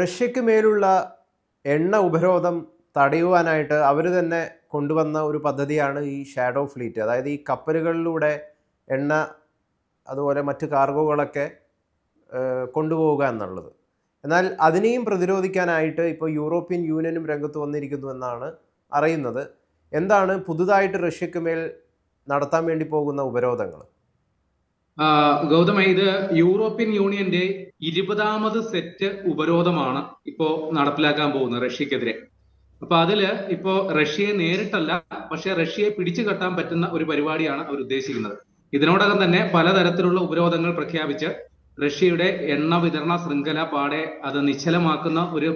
റഷ്യക്ക് മേലുള്ള എണ്ണ ഉപരോധം തടയുവാനായിട്ട് അവർ തന്നെ കൊണ്ടുവന്ന ഒരു പദ്ധതിയാണ് ഈ ഷാഡോ ഫ്ലീറ്റ് അതായത് ഈ കപ്പലുകളിലൂടെ എണ്ണ അതുപോലെ മറ്റ് കാർഗോകളൊക്കെ കൊണ്ടുപോവുക എന്നുള്ളത്. എന്നാൽ അതിനെയും പ്രതിരോധിക്കാനായിട്ട് ഇപ്പോൾ യൂറോപ്യൻ യൂണിയനും രംഗത്ത് വന്നിരിക്കുന്നു എന്നാണ് അറിയുന്നത്. എന്താണ് പുതുതായിട്ട് റഷ്യക്ക് മേൽ നടത്താൻ വേണ്ടി പോകുന്ന ഉപരോധങ്ങൾ? ഗൗതമ ഇത് യൂറോപ്യൻ യൂണിയന്റെ ഇരുപതാമത് സെറ്റ് ഉപരോധമാണ് ഇപ്പോ നടപ്പിലാക്കാൻ പോകുന്നത് റഷ്യക്കെതിരെ. അപ്പൊ അതിൽ ഇപ്പോ റഷ്യയെ നേരിട്ടല്ല പക്ഷെ റഷ്യയെ പിടിച്ചു കെട്ടാൻ പറ്റുന്ന ഒരു പരിപാടിയാണ് അവർ ഉദ്ദേശിക്കുന്നത്. ഇതിനോടകം തന്നെ പലതരത്തിലുള്ള ഉപരോധങ്ങൾ പ്രഖ്യാപിച്ച് റഷ്യയുടെ എണ്ണ വിതരണ ശൃംഖല പാടെ അത് നിശ്ചലമാക്കുന്ന ഒരു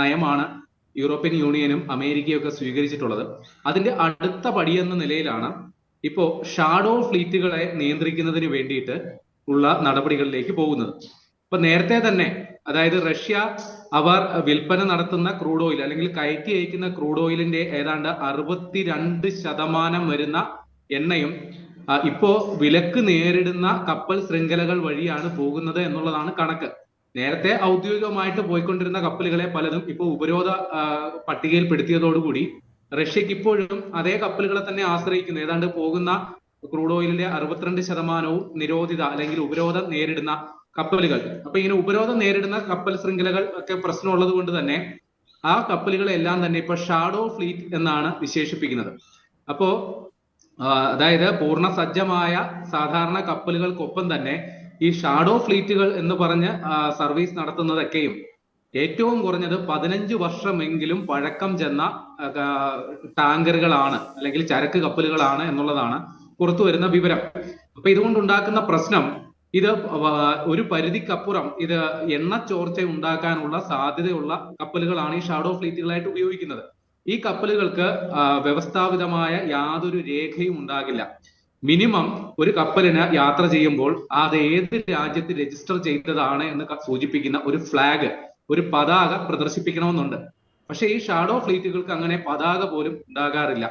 നയമാണ് യൂറോപ്യൻ യൂണിയനും അമേരിക്കയും ഒക്കെ സ്വീകരിച്ചിട്ടുള്ളത്. അതിന്റെ അടുത്ത പടിയെന്ന നിലയിലാണ് ഇപ്പോ ഷാഡോ ഫ്ലീറ്റുകളെ നിയന്ത്രിക്കുന്നതിന് വേണ്ടിയിട്ട് ഉള്ള നടപടികളിലേക്ക് പോകുന്നത്. ഇപ്പൊ നേരത്തെ തന്നെ അതായത് റഷ്യ അവർ വിൽപ്പന നടത്തുന്ന ക്രൂഡ് ഓയിൽ അല്ലെങ്കിൽ കയറ്റി അയക്കുന്ന ക്രൂഡ് ഓയിലിന്റെ ഏതാണ്ട് അറുപത്തിരണ്ട് ശതമാനം വരുന്ന എണ്ണയും ഇപ്പോ വിലക്ക് നേരിടുന്ന കപ്പൽ ശൃംഖലകൾ വഴിയാണ് പോകുന്നത് എന്നുള്ളതാണ് കണക്ക്. നേരത്തെ ഔദ്യോഗികമായിട്ട് പോയിക്കൊണ്ടിരുന്ന കപ്പലുകളെ പലതും ഇപ്പോൾ ഉപരോധ പട്ടികയിൽപ്പെടുത്തിയതോടുകൂടി റഷ്യക്ക് ഇപ്പോഴും അതേ കപ്പലുകളെ തന്നെ ആശ്രയിക്കുന്നു. ഏതാണ്ട് പോകുന്ന ക്രൂഡ് ഓയിലിന്റെ അറുപത്തിരണ്ട് ശതമാനവും നിരോധിത അല്ലെങ്കിൽ ഉപരോധം നേരിടുന്ന കപ്പലുകൾ. അപ്പൊ ഇങ്ങനെ ഉപരോധം നേരിടുന്ന കപ്പൽ ശൃംഖലകൾ ഒക്കെ പ്രശ്നമുള്ളത് കൊണ്ട് തന്നെ ആ കപ്പലുകളെല്ലാം തന്നെ ഇപ്പൊ ഷാഡോ ഫ്ലീറ്റ് എന്നാണ് വിശേഷിപ്പിക്കുന്നത്. അപ്പോ അതായത് പൂർണ സജ്ജമായ സാധാരണ കപ്പലുകൾക്കൊപ്പം തന്നെ ഈ ഷാഡോ ഫ്ലീറ്റുകൾ എന്ന് പറഞ്ഞ് സർവീസ് നടത്തുന്നതൊക്കെയും ഏറ്റവും കുറഞ്ഞത് പതിനഞ്ച് വർഷമെങ്കിലും പഴക്കം ചെന്ന ടാങ്കറുകളാണ് അല്ലെങ്കിൽ ചരക്ക് കപ്പലുകളാണ് എന്നുള്ളതാണ് പുറത്തു വരുന്ന വിവരം. അപ്പൊ ഇതുകൊണ്ടുണ്ടാക്കുന്ന പ്രശ്നം ഇത് ഒരു പരിധിക്കപ്പുറം ഇത് എണ്ണ ചോർച്ച ഉണ്ടാക്കാനുള്ള സാധ്യതയുള്ള കപ്പലുകളാണ് ഈ ഷാഡോ ഫ്ലീറ്റുകളായിട്ട് ഉപയോഗിക്കുന്നത്. ഈ കപ്പലുകൾക്ക് വ്യവസ്ഥാപിതമായ യാതൊരു രേഖയും ഉണ്ടാകില്ല. മിനിമം ഒരു കപ്പലിന് യാത്ര ചെയ്യുമ്പോൾ അത് ഏത് രാജ്യത്ത് രജിസ്റ്റർ ചെയ്തതാണ് എന്ന് സൂചിപ്പിക്കുന്ന ഒരു ഫ്ലാഗ് ഒരു പതാക പ്രദർശിപ്പിക്കണമെന്നുണ്ട്. പക്ഷെ ഈ ഷാഡോ ഫ്ലീറ്റുകൾക്ക് അങ്ങനെ പതാക പോലും ഉണ്ടാകാറില്ല.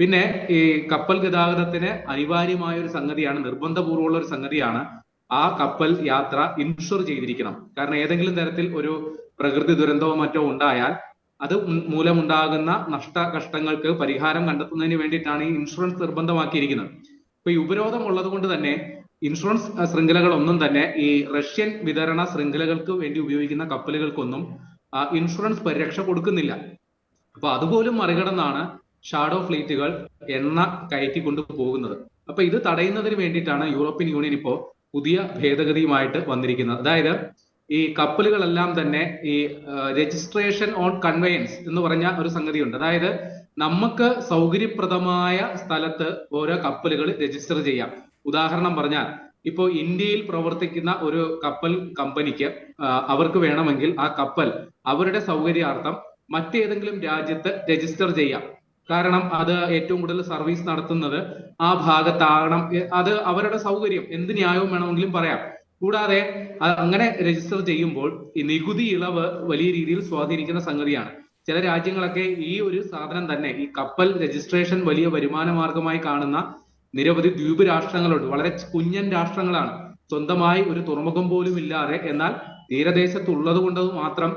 പിന്നെ ഈ കപ്പൽ ഗതാഗതത്തിന് അനിവാര്യമായ ഒരു സംഗതിയാണ് നിർബന്ധപൂർവമുള്ള ഒരു സംഗതിയാണ് ആ കപ്പൽ യാത്ര ഇൻഷുർ ചെയ്തിരിക്കണം. കാരണം ഏതെങ്കിലും തരത്തിൽ ഒരു പ്രകൃതി ദുരന്തമോ മറ്റോ ഉണ്ടായാൽ അത് മൂലമുണ്ടാകുന്ന നഷ്ട കഷ്ടങ്ങൾക്ക് പരിഹാരം കണ്ടെത്തുന്നതിന് വേണ്ടിയിട്ടാണ് ഈ ഇൻഷുറൻസ് നിർബന്ധമാക്കിയിരിക്കുന്നത്. ഇപ്പൊ ഈ ഉപരോധം ഉള്ളത് കൊണ്ട് തന്നെ ഇൻഷുറൻസ് ശൃംഖലകളൊന്നും തന്നെ ഈ റഷ്യൻ വിതരണ ശൃംഖലകൾക്ക് വേണ്ടി ഉപയോഗിക്കുന്ന കപ്പലുകൾക്കൊന്നും ഇൻഷുറൻസ് പരിരക്ഷ കൊടുക്കുന്നില്ല. അപ്പൊ അതുപോലും മറികടന്നാണ് ഷാഡോ ഫ്ലീറ്റുകൾ എണ്ണ കയറ്റിക്കൊണ്ട് പോകുന്നത്. അപ്പൊ ഇത് തടയുന്നതിന് വേണ്ടിയിട്ടാണ് യൂറോപ്യൻ യൂണിയൻ ഇപ്പോൾ പുതിയ ഭേദഗതിയുമായിട്ട് വന്നിരിക്കുന്നത്. അതായത് ഈ കപ്പലുകളെല്ലാം തന്നെ ഈ രജിസ്ട്രേഷൻ ഓൺ കൺവെയൻസ് എന്ന് പറഞ്ഞ ഒരു സംഗതിയുണ്ട്. അതായത് നമുക്ക് സൗകര്യപ്രദമായ സ്ഥലത്ത് ഓരോ കപ്പലുകൾ രജിസ്റ്റർ ചെയ്യാം. ഉദാഹരണം പറഞ്ഞാൽ ഇപ്പോൾ ഇന്ത്യയിൽ പ്രവർത്തിക്കുന്ന ഒരു കപ്പൽ കമ്പനിക്ക് അവർക്ക് വേണമെങ്കിൽ ആ കപ്പൽ അവരുടെ സൗകര്യാർത്ഥം മറ്റേതെങ്കിലും രാജ്യത്ത് രജിസ്റ്റർ ചെയ്യാം. കാരണം അത് ഏറ്റവും കൂടുതൽ സർവീസ് നടത്തുന്നത് ആ ഭാഗത്താകണം. അത് അവരുടെ സൗകര്യം. എന്ത് ന്യായവും വേണമെങ്കിലും പറയാം. കൂടാതെ അങ്ങനെ രജിസ്റ്റർ ചെയ്യുമ്പോൾ ഈ നികുതി ഇളവ് വലിയ രീതിയിൽ സ്വാധീനിക്കുന്ന സംഗതിയാണ്. ചില രാജ്യങ്ങളൊക്കെ ഈ ഒരു സാധനം തന്നെ ഈ കപ്പൽ രജിസ്ട്രേഷൻ വലിയ വരുമാന മാർഗമായി കാണുന്ന നിരവധി ദ്വീപ് രാഷ്ട്രങ്ങളുണ്ട് വളരെ കുഞ്ഞൻ രാഷ്ട്രങ്ങളാണ്. സ്വന്തമായി ഒരു തുറമുഖം പോലും ഇല്ലാതെ എന്നാൽ തീരദേശത്തുള്ളത് കൊണ്ട് മാത്രം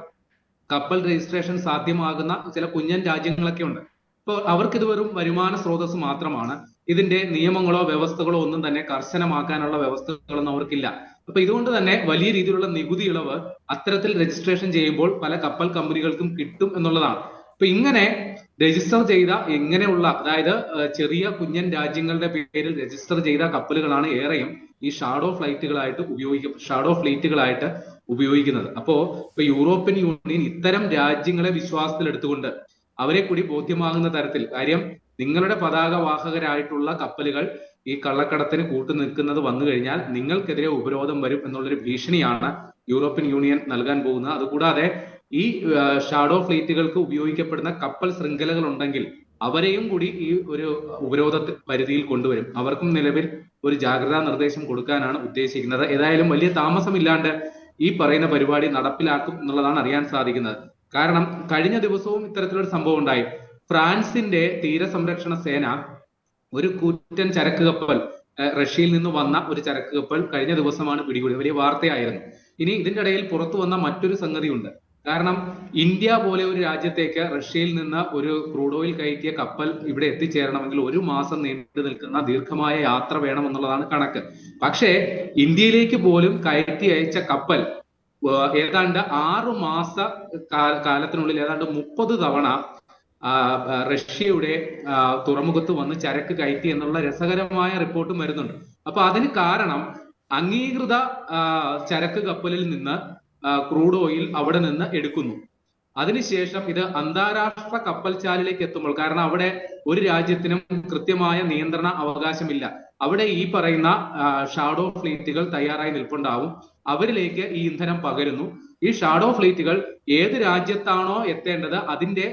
കപ്പൽ രജിസ്ട്രേഷൻ സാധ്യമാകുന്ന ചില കുഞ്ഞൻ രാജ്യങ്ങളൊക്കെ ഉണ്ട്. ഇപ്പോൾ അവർക്ക് ഇത് വെറും വരുമാന സ്രോതസ് മാത്രമാണ്. ഇതിന്റെ നിയമങ്ങളോ വ്യവസ്ഥകളോ ഒന്നും തന്നെ കർശനമാക്കാനുള്ള വ്യവസ്ഥകളൊന്നും അവർക്കില്ല. അപ്പൊ ഇതുകൊണ്ട് തന്നെ വലിയ രീതിയിലുള്ള നികുതി ഇളവ് അത്തരത്തിൽ രജിസ്ട്രേഷൻ ചെയ്യുമ്പോൾ പല കപ്പൽ കമ്പനികൾക്കും കിട്ടും എന്നുള്ളതാണ്. അപ്പൊ ഇങ്ങനെ രജിസ്റ്റർ ചെയ്ത ഇങ്ങനെയുള്ള അതായത് ചെറിയ കുഞ്ഞൻ രാജ്യങ്ങളുടെ പേരിൽ രജിസ്റ്റർ ചെയ്ത കപ്പലുകളാണ് ഏറെയും ഈ ഷാഡോ ഫ്ലൈറ്റുകളായിട്ട് ഉപയോഗിക്ക ഷാഡോ ഫ്ലൈറ്റുകളായിട്ട് ഉപയോഗിക്കുന്നത്. അപ്പോ ഇപ്പൊ യൂറോപ്യൻ യൂണിയൻ ഇത്തരം രാജ്യങ്ങളെ വിശ്വാസത്തിലെടുത്തുകൊണ്ട് അവരെ കൂടി ബോധ്യമാകുന്ന തരത്തിൽ കാര്യം നിങ്ങളുടെ പതാക വാഹകരായിട്ടുള്ള കപ്പലുകൾ ഈ കള്ളക്കടത്തിന് കൂട്ടു നിൽക്കുന്നത് വന്നു കഴിഞ്ഞാൽ നിങ്ങൾക്കെതിരെ ഉപരോധം വരും എന്നുള്ളൊരു ഭീഷണിയാണ് യൂറോപ്യൻ യൂണിയൻ നൽകാൻ പോകുന്നത്. അതുകൂടാതെ ഈ ഷാഡോ ഫ്ലീറ്റുകൾക്ക് ഉപയോഗിക്കപ്പെടുന്ന കപ്പൽ ശൃംഖലകൾ ഉണ്ടെങ്കിൽ അവരെയും കൂടി ഈ ഒരു ഉപരോധ പരിധിയിൽ കൊണ്ടുവരും. അവർക്കും നിലവിൽ ഒരു ജാഗ്രതാ നിർദ്ദേശം കൊടുക്കാനാണ് ഉദ്ദേശിക്കുന്നത്. ഏതായാലും വലിയ താമസമില്ലാണ്ട് ഈ പറയുന്ന പരിപാടി നടപ്പിലാക്കും എന്നുള്ളതാണ് അറിയാൻ സാധിക്കുന്നത്. കാരണം കഴിഞ്ഞ ദിവസവും ഇത്തരത്തിലൊരു സംഭവം ഉണ്ടായി. ഫ്രാൻസിന്റെ തീരസംരക്ഷണ സേന ഒരു കൂറ്റൻ ചരക്ക് കപ്പൽ റഷ്യയിൽ നിന്ന് വന്ന ഒരു ചരക്ക് കപ്പൽ കഴിഞ്ഞ ദിവസമാണ് പിടികൂടിയത്. വലിയ വാർത്തയായിരുന്നു. ഇനി ഇതിന്റെ ഇടയിൽ പുറത്തു വന്ന മറ്റൊരു സംഗതിയുണ്ട്. കാരണം ഇന്ത്യ പോലെ ഒരു രാജ്യത്തേക്ക് റഷ്യയിൽ നിന്ന് ഒരു ക്രൂഡ് ഓയിൽ കയറ്റിയ കപ്പൽ ഇവിടെ എത്തിച്ചേരണമെങ്കിൽ ഒരു മാസം നീണ്ടു നിൽക്കുന്ന ദീർഘമായ യാത്ര വേണമെന്നുള്ളതാണ് കണക്ക്. പക്ഷേ ഇന്ത്യയിലേക്ക് പോലും കയറ്റി അയച്ച കപ്പൽ ഏതാണ്ട് ആറു മാസ കാലത്തിനുള്ളിൽ ഏതാണ്ട് മുപ്പത് തവണ റഷ്യയുടെ തുറമുഖത്ത് വന്ന് ചരക്ക് കയറ്റി എന്നുള്ള രസകരമായ റിപ്പോർട്ടും വരുന്നുണ്ട്. അപ്പൊ അതിന് കാരണം അംഗീകൃത ചരക്ക് കപ്പലിൽ നിന്ന് ക്രൂഡ് ഓയിൽ അവിടെ നിന്ന് എടുക്കുന്നു. അതിനുശേഷം ഇത് അന്താരാഷ്ട്ര കപ്പൽശാലയിലേക്ക് എത്തുമ്പോൾ കാരണം അവിടെ ഒരു രാജ്യത്തിനും കൃത്യമായ നിയന്ത്രണ അവകാശമില്ല. അവിടെ ഈ പറയുന്ന ഷാഡോ ഫ്ലീറ്റുകൾ തയ്യാറായി നിൽപ്പുണ്ടാവും. അവരിലേക്ക് ഈ ഇന്ധനം പകരുന്നു. ഈ ഷാഡോ ഫ്ലീറ്റുകൾ ഏത് രാജ്യത്താണോ എത്തേണ്ടത് അതിന്റെ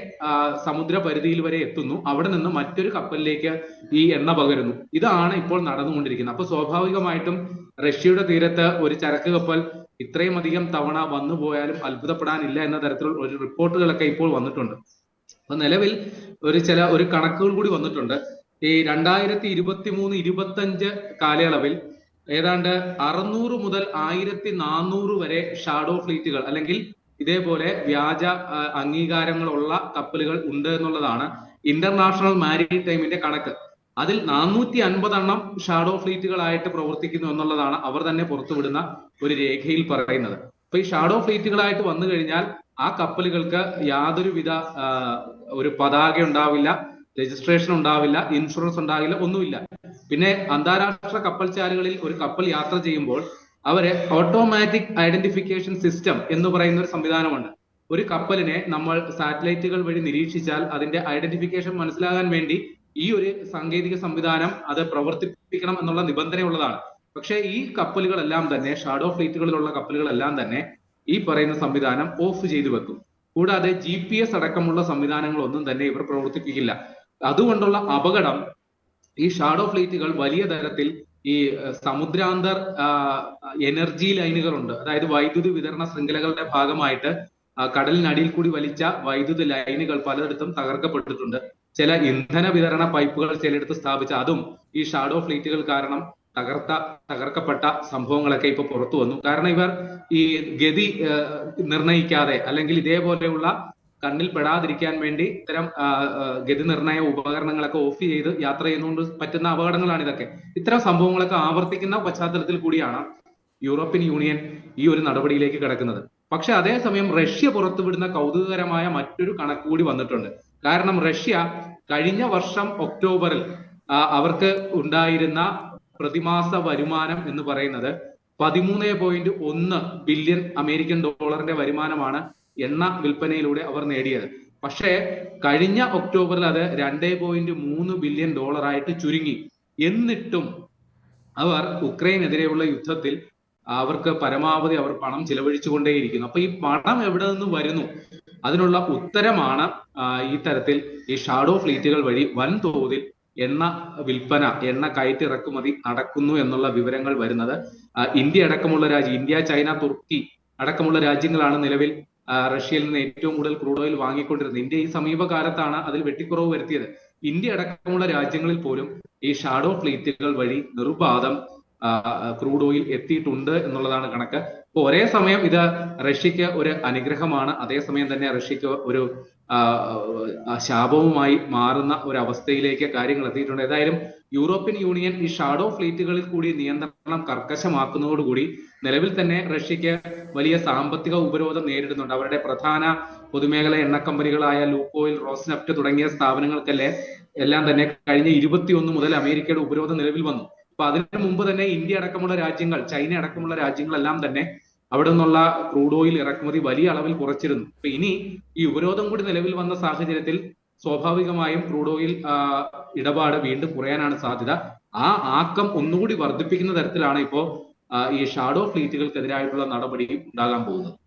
സമുദ്ര പരിധിയിൽ വരെ എത്തുന്നു. അവിടെ നിന്ന് മറ്റൊരു കപ്പലിലേക്ക് ഈ എണ്ണ പകരുന്നു. ഇതാണ് ഇപ്പോൾ നടന്നുകൊണ്ടിരിക്കുന്നത്. അപ്പൊ സ്വാഭാവികമായിട്ടും റഷ്യയുടെ തീരത്ത് ഒരു ചരക്ക് കപ്പൽ ഇത്രയും അധികം തവണ വന്നു പോയാലും അത്ഭുതപ്പെടാനില്ല എന്ന തരത്തിലുള്ള ഒരു റിപ്പോർട്ടുകളൊക്കെ ഇപ്പോൾ വന്നിട്ടുണ്ട്. അപ്പൊ നിലവിൽ ഒരു ചില ഒരു കണക്കുകൾ കൂടി വന്നിട്ടുണ്ട്. ഈ രണ്ടായിരത്തി ഇരുപത്തി മൂന്ന് ഇരുപത്തഞ്ച് കാലയളവിൽ ഏതാണ്ട് അറുന്നൂറ് മുതൽ ആയിരത്തി നാനൂറ് വരെ ഷാഡോ ഫ്ലീറ്റുകൾ അല്ലെങ്കിൽ ഇതേപോലെ വ്യാജ അംഗീകാരങ്ങളുള്ള കപ്പലുകൾ ഉണ്ട് എന്നുള്ളതാണ് ഇന്റർനാഷണൽ മാരിടൈമിന്റെ കണക്ക്. അതിൽ നാനൂറ്റി അൻപതെണ്ണം ഷാഡോ ഫ്ലീറ്റുകളായിട്ട് പ്രവർത്തിക്കുന്നു എന്നുള്ളതാണ് അവർ തന്നെ പുറത്തുവിടുന്ന ഒരു രേഖയിൽ പറയുന്നത്. അപ്പൊ ഈ ഷാഡോ ഫ്ലീറ്റുകളായിട്ട് വന്നു കഴിഞ്ഞാൽ ആ കപ്പലുകൾക്ക് യാതൊരുവിധ ഒരു പതാക ഉണ്ടാവില്ല രജിസ്ട്രേഷൻ ഉണ്ടാവില്ല ഇൻഷുറൻസ് ഉണ്ടാവില്ല ഒന്നുമില്ല. പിന്നെ അന്താരാഷ്ട്ര കപ്പൽ ചാലുകളിൽ ഒരു കപ്പൽ യാത്ര ചെയ്യുമ്പോൾ അവരെ ഓട്ടോമാറ്റിക് ഐഡന്റിഫിക്കേഷൻ സിസ്റ്റം എന്ന് പറയുന്ന ഒരു സംവിധാനമുണ്ട്. ഒരു കപ്പലിനെ നമ്മൾ സാറ്റലൈറ്റുകൾ വഴി നിരീക്ഷിച്ചാൽ അതിന്റെ ഐഡന്റിഫിക്കേഷൻ മനസ്സിലാകാൻ വേണ്ടി ഈ ഒരു സാങ്കേതിക സംവിധാനം അത് പ്രവർത്തിപ്പിക്കണം എന്നുള്ള നിബന്ധനയുള്ളതാണ്. പക്ഷേ ഈ കപ്പലുകളെല്ലാം തന്നെ ഷാഡോ ഫ്ലീറ്റുകളിലുള്ള കപ്പലുകളെല്ലാം തന്നെ ഈ പറയുന്ന സംവിധാനം ഓഫ് ചെയ്തു വെക്കും. കൂടാതെ ജി പി എസ് അടക്കമുള്ള സംവിധാനങ്ങളൊന്നും തന്നെ ഇവർ പ്രവർത്തിപ്പിക്കില്ല. അതുകൊണ്ടുള്ള അപകടം ഈ ഷാഡോ ഫ്ലീറ്റുകൾ വലിയ തരത്തിൽ ഈ സമുദ്രാന്തർ എനർജി ലൈനുകളുണ്ട്. അതായത് വൈദ്യുതി വിതരണ ശൃംഖലകളുടെ ഭാഗമായിട്ട് കടലിനടിയിൽ കൂടി വലിച്ച വൈദ്യുതി ലൈനുകൾ പലയിടത്തും തകർക്കപ്പെട്ടിട്ടുണ്ട്. ചില ഇന്ധന വിതരണ പൈപ്പുകൾ ചിലയിടത്ത് സ്ഥാപിച്ച അതും ഈ ഷാഡോ ഫ്ലീറ്റുകൾ കാരണം തകർത്ത തകർക്കപ്പെട്ട സംഭവങ്ങളൊക്കെ ഇപ്പൊ പുറത്തു വന്നു. കാരണം ഇവർ ഈ ഗതി നിർണയിക്കാതെ അല്ലെങ്കിൽ ഇതേപോലെയുള്ള കണ്ണിൽ പെടാതിരിക്കാൻ വേണ്ടി ഇത്തരം ഗതി നിർണയ ഉപകരണങ്ങളൊക്കെ ഓഫ് ചെയ്ത് യാത്ര ചെയ്യുന്നതുകൊണ്ട് പറ്റുന്ന അപകടങ്ങളാണ് ഇതൊക്കെ. ഇത്തരം സംഭവങ്ങളൊക്കെ ആവർത്തിക്കുന്ന പശ്ചാത്തലത്തിൽ കൂടിയാണ് യൂറോപ്യൻ യൂണിയൻ ഈ ഒരു നടപടിയിലേക്ക് കിടക്കുന്നത്. പക്ഷെ അതേസമയം റഷ്യ പുറത്തുവിടുന്ന കൗതുകകരമായ മറ്റൊരു കണക്ക് കൂടി വന്നിട്ടുണ്ട്. കാരണം റഷ്യ കഴിഞ്ഞ വർഷം ഒക്ടോബറിൽ അവർക്ക് ഉണ്ടായിരുന്ന പ്രതിമാസ വരുമാനം എന്ന് പറയുന്നത് പതിമൂന്ന് പോയിന്റ് ഒന്ന് ബില്യൺ അമേരിക്കൻ ഡോളറിന്റെ വരുമാനമാണ് എണ്ണ വിൽപ്പനയിലൂടെ അവർ നേടിയത്. പക്ഷേ കഴിഞ്ഞ ഒക്ടോബറിൽ അത് രണ്ടേ പോയിന്റ് മൂന്ന് ബില്യൺ ഡോളറായിട്ട് ചുരുങ്ങി. എന്നിട്ടും അവർ ഉക്രൈനെതിരെയുള്ള യുദ്ധത്തിൽ അവർക്ക് പരമാവധി അവർ പണം ചിലവഴിച്ചുകൊണ്ടേയിരിക്കുന്നു. അപ്പൊ ഈ പണം എവിടെ നിന്ന് വരുന്നു? അതിനുള്ള ഉത്തരമാണ് ഈ തരത്തിൽ ഈ ഷാഡോ ഫ്ലീറ്റുകൾ വഴി വൻതോതിൽ എണ്ണ വിൽപ്പന എണ്ണ കയറ്റിറക്കുമതി നടക്കുന്നു എന്നുള്ള വിവരങ്ങൾ വരുന്നത്. ഇന്ത്യ അടക്കമുള്ള രാജ്യം ഇന്ത്യ ചൈന തുർക്കി അടക്കമുള്ള രാജ്യങ്ങളാണ് നിലവിൽ റഷ്യയിൽ നിന്ന് ഏറ്റവും കൂടുതൽ ക്രൂഡ് ഓയിൽ വാങ്ങിക്കൊണ്ടിരുന്നത്. ഇന്ത്യ ഈ സമീപകാലത്താണ് അതിൽ വെട്ടിക്കുറവ് വരുത്തിയത്. ഇന്ത്യ അടക്കമുള്ള രാജ്യങ്ങളിൽ പോലും ഈ ഷാഡോ ഫ്ലീറ്റുകൾ വഴി നിർബാധം ക്രൂഡ് ഓയിൽ എത്തിയിട്ടുണ്ട് എന്നുള്ളതാണ് കണക്ക്. അപ്പൊ ഒരേ സമയം ഇത് റഷ്യക്ക് ഒരു അനുഗ്രഹമാണ്. അതേസമയം തന്നെ റഷ്യക്ക് ഒരു ശാപവുമായി മാറുന്ന ഒരു അവസ്ഥയിലേക്ക് കാര്യങ്ങൾ എത്തിയിട്ടുണ്ട്. ഏതായാലും യൂറോപ്യൻ യൂണിയൻ ഈ ഷാഡോ ഫ്ലീറ്റുകളിൽ കൂടി നിയന്ത്രണം കർക്കശമാക്കുന്നതോടുകൂടി നിലവിൽ തന്നെ റഷ്യക്ക് വലിയ സാമ്പത്തിക ഉപരോധം നേരിടുന്നുണ്ട്. അവരുടെ പ്രധാന പൊതുമേഖല എണ്ണ കമ്പനികളായ ലൂക്കോയിൽ റോസ്നെഫ്റ്റ് തുടങ്ങിയ സ്ഥാപനങ്ങൾക്കല്ലേ എല്ലാം തന്നെ കഴിഞ്ഞ ഇരുപത്തിയൊന്ന് മുതൽ അമേരിക്കയുടെ ഉപരോധം നിലവിൽ വന്നു. അപ്പൊ അതിനു മുമ്പ് തന്നെ ഇന്ത്യ അടക്കമുള്ള രാജ്യങ്ങൾ ചൈന അടക്കമുള്ള രാജ്യങ്ങളെല്ലാം തന്നെ അവിടെ നിന്നുള്ള ക്രൂഡ് ഓയിൽ ഇറക്കുമതി വലിയ അളവിൽ കുറച്ചിരുന്നു. അപ്പൊ ഇനി ഈ ഉപരോധം കൂടി നിലവിൽ വന്ന സാഹചര്യത്തിൽ സ്വാഭാവികമായും ക്രൂഡ് ഓയിൽ ഇടപാട് വീണ്ടും കുറയാനാണ് സാധ്യത. ആ ആക്കം ഒന്നുകൂടി വർദ്ധിപ്പിക്കുന്ന തരത്തിലാണ് ഇപ്പോ ഈ ഷാഡോ ഫ്ലീറ്റുകൾക്കെതിരായിട്ടുള്ള നടപടി ഉണ്ടാകാൻ പോകുന്നത്.